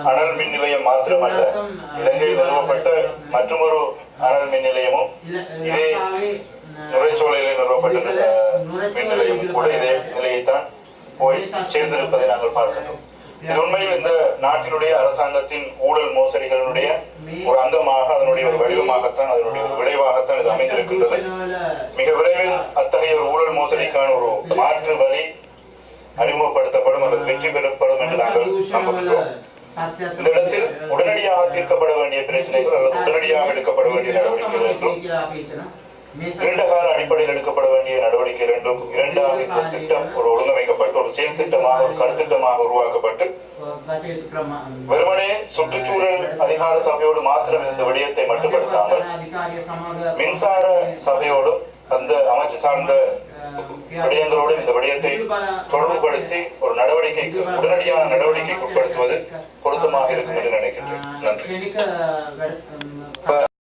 அனல் மின் நிலையம் மாத்திரமல்ல இலங்கையில் நிறுவப்பட்ட மற்றொரு அனல் மின் நிலையமும் இதே நுரைச்சோலையில் நிறுவப்பட்ட மின் நிலையமும் கூட இதே நிலையைத்தான் போய் சேர்ந்திருப்பதை நாங்கள் பார்க்கின்றோம். இது உண்மையில் இந்த நாட்டினுடைய அரசாங்கத்தின் ஊழல் மோசடிகளினுடைய ஒரு அங்கமாக அதனுடைய ஒரு வடிவமாகத்தான் அதனுடைய ஒரு விளைவாகத்தான் இது அமைந்திருக்கின்றது. மிக விரைவில் அத்தகைய ஒரு ஊழல் மோசடிக்கான ஒரு மாற்று வழி அறிமுகப்படுத்தப்படும் அல்லது வெற்றி பெறப்படும் என்று நாங்கள் நம்புகின்றோம். இந்த இடத்தில் உடனடியாக தீர்க்கப்பட வேண்டிய பிரச்சனைகள் அல்லது உடனடியாக எடுக்கப்பட வேண்டிய நடவடிக்கைகள் என்றும் நீண்ட கால அடிப்படையில் எடுக்கப்பட வேண்டிய நடவடிக்கை இரண்டும் இரண்டாக இந்த திட்டம் ஒரு ஒழுங்கமைக்கப்பட்டு ஒரு செயல் திட்டமாக ஒரு கருத்திட்டமாக உருவாக்கப்பட்டு வெறுமனே சுற்றுச்சூழல் அதிகார சபையோடு மாத்திரம் இந்த விடயத்தை மட்டுப்படுத்தாமல் மின்சார சபையோடும் அந்த அமைச்சு சார்ந்த விடயங்களோடு இந்த விடயத்தை தொடர்புபடுத்தி ஒரு நடவடிக்கைக்கு உடனடியான நடவடிக்கைக்கு உட்படுத்துவது பொருத்தமாக இருக்கும் என்று நினைக்கின்றேன். நன்றி.